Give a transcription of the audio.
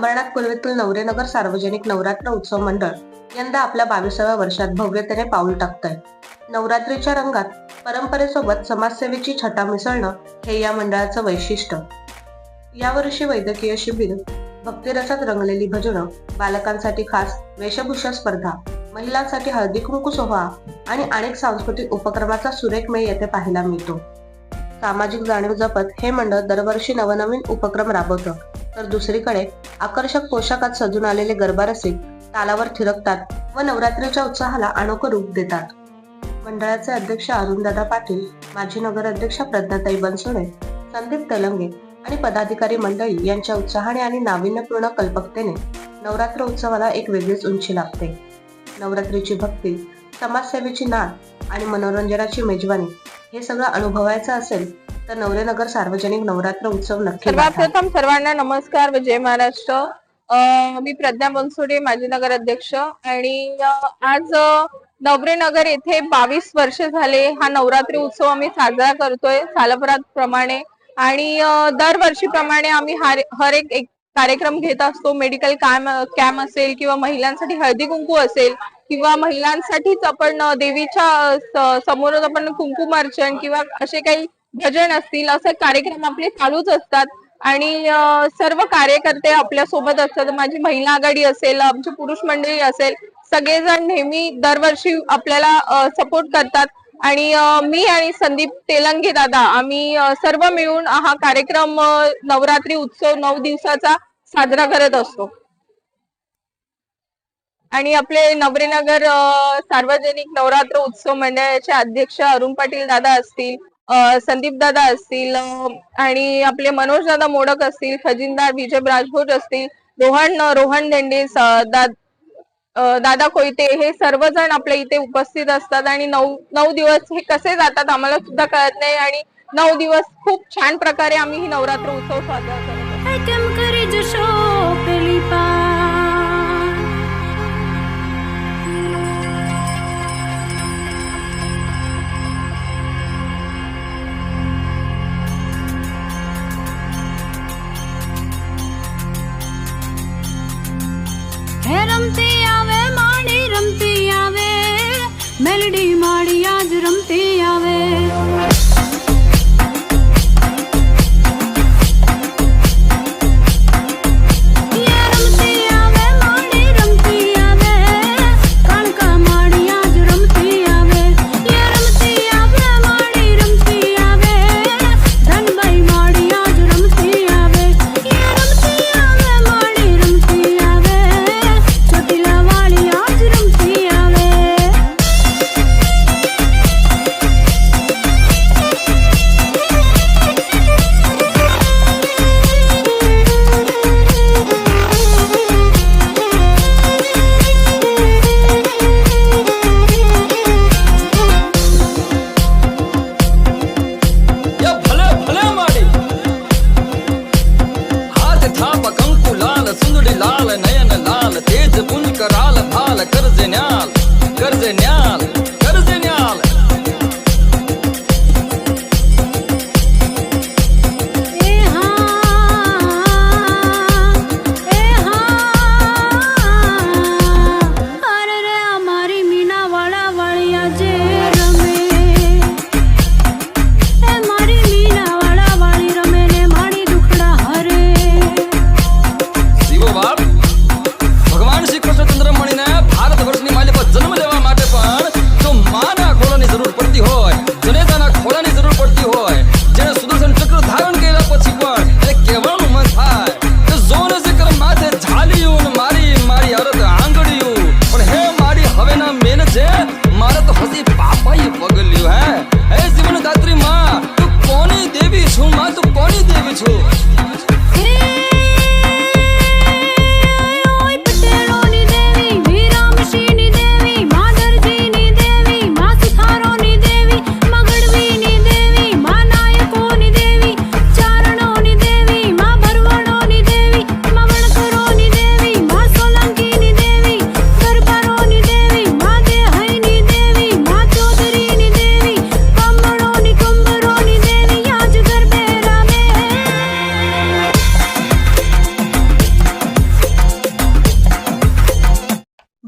अंबरनाथ पूर्वेतील नवरेनगर सार्वजनिक नवरात्र उत्सव मंडळ यंदा आपल्या बावीसाव्या वर्षात भव्यतेने पाऊल टाकतंय. नवरात्रीच्या रंगात परंपरेसोबत समाजसेवेची छटा मिसळणं हे या मंडळाचं वैशिष्ट्य. यावर्षी वैद्यकीय शिबिर भक्तिरसात रंगलेली भजनं बालकांसाठी खास वेशभूषा स्पर्धा महिलांसाठी हळदी कुंकू सोहळा आणि अनेक सांस्कृतिक उपक्रमाचा सुरेख मेळ येथे पाहायला मिळतो. सामाजिक जाणीव जपत हे मंडळ दरवर्षी नवनवीन उपक्रम राबवतं. तर दुसरीकडे आकर्षक पोशाखात सजून आलेले गरबा रसिक तालावर थिरकतात व नवरात्रीच्या उत्साहाला अनोखं रूप देतात. मंडळाचे अध्यक्ष अरुणदादा पाटील माजी नगराध्यक्ष प्रज्ञाताई बनसोडे संदीप तेलंगे आणि पदाधिकारी मंडळी यांच्या उत्साहाने आणि नाविन्यपूर्ण कल्पकतेने नवरात्र उत्सवाला एक वेगळीच उंची लागते. नवरात्रीची भक्ती समाजसेवेची नाद आणि मनोरंजनाची मेजवानी हे सगळं अनुभवायचं असेल तर नवरेनगर सार्वजनिक नवरात्र उत्सव नक्की सर्वात गाठा. प्रथम सर्वांना नमस्कार व जय महाराष्ट्र. मी प्रज्ञा बनसोडे माजी नगर अध्यक्ष आणि आज अं, नवरे नगर येथे बावीस वर्ष झाले हा नवरात्री उत्सव आम्ही साजरा करतोय सालभरात प्रमाणे आणि दरवर्षीप्रमाणे आम्ही हर हर एक एक कार्यक्रम घेत असतो. मेडिकल कॅम्प कॅम्प असेल किंवा महिलांसाठी हळदी कुंकू असेल किंवा महिलांसाठीच आपण देवीच्या समोरच आपण कुंकुम अर्चन किंवा असे काही भजन असतील असे कार्यक्रम आपले चालूच असतात. आणि सर्व कार्यकर्ते आपल्यासोबत असतात. माझी महिला आघाडी असेल आमची पुरुष मंडळी असेल सगळेजण नेहमी दरवर्षी आपल्याला सपोर्ट करतात. आणि मी आणि संदीप तेलंगे दादा आम्ही सर्व मिळून हा कार्यक्रम नवरात्री उत्सव नऊ दिवसाचा साजरा करत असतो. आणि आपले नवरेनगर सार्वजनिक नवरात्र उत्सव मंडळाचे अध्यक्ष अरुण पाटील दादा असतील संदीप दादा असतील आणि आपले मनोज दादा मोडक असतील खजिनदार विजय राजभोज असतील रोहन रोहन देंडे दा- दादा कोयते हे सर्वजण आपल्या इथे उपस्थित असतात आणि नऊ नऊ दिवस हे कसे जातात आम्हाला सुद्धा कळत नाही आणि नऊ दिवस खूप छान प्रकारे आम्ही ही नवरात्र उत्सव साजरा करतो sabes. Sana kırız yine al? મારે તો હજી પાપાએ પગલ્યું હે હે જીવન દાત્રી માં તું કોની દેવી છું માં તું કોની દેવી છું